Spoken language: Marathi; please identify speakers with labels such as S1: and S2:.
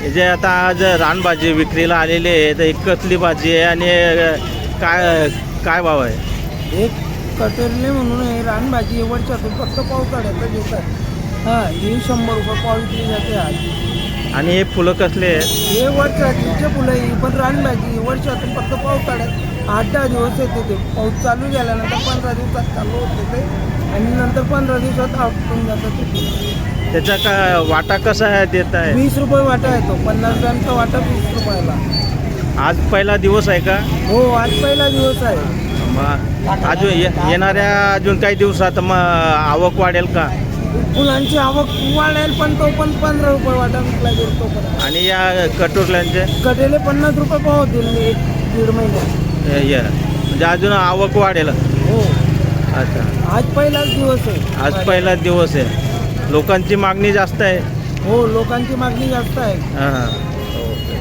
S1: हे जे आता आज रानभाजी विक्रीला आलेली आहे तर एक कसली भाजी आहे आणि काय काय भाव आहे?
S2: एक कटरले म्हणून आहे रानभाजी वरच्यातून फक्त पावसाळ्याचं घेतात. हां ही शंभर रुपये पाव विकली जाते आज.
S1: आणि हे फुलं कसले आहेत?
S2: हे वरच्याचे फुलं ही पण रानभाजी वर्षातून फक्त पावसाळ्यात आठ दहा दिवस येते ते. पाऊस चालू झाल्यानंतर पंधरा दिवसात चालू होते ते. आणि नंतर पंधरा दिवसात आपटून जातं ते फुलं.
S1: त्याचा काय वाटा कसा आहे देत आहे?
S2: वीस रुपये वाटा येतो पन्नास ग्रॅमचा वाटा वीस रुपयाला.
S1: आज पहिला दिवस आहे का?
S2: हो आज पहिला दिवस आहे.
S1: मग अजून ये- येणाऱ्या अजून काही दिवसात मग आवक वाढेल का?
S2: फुलांची आवक वाढेल पण तो पण पंधरा रुपये वाटा विकला गेला तो पण
S1: आणि या कटोरल्यांचे?
S2: कटेले पन्नास रुपये पाव होतील एक दीड महिन्यात
S1: हे- हे, म्हणजे अजून आवक वाढेल.
S2: हो.
S1: अच्छा.
S2: आज पहिलाच दिवस आहे.
S1: आज पहिला दिवस आहे. लोकांची मागणी जास्त आहे.
S2: हो लोकांची मागणी जास्त आहे.
S1: हां. ओके.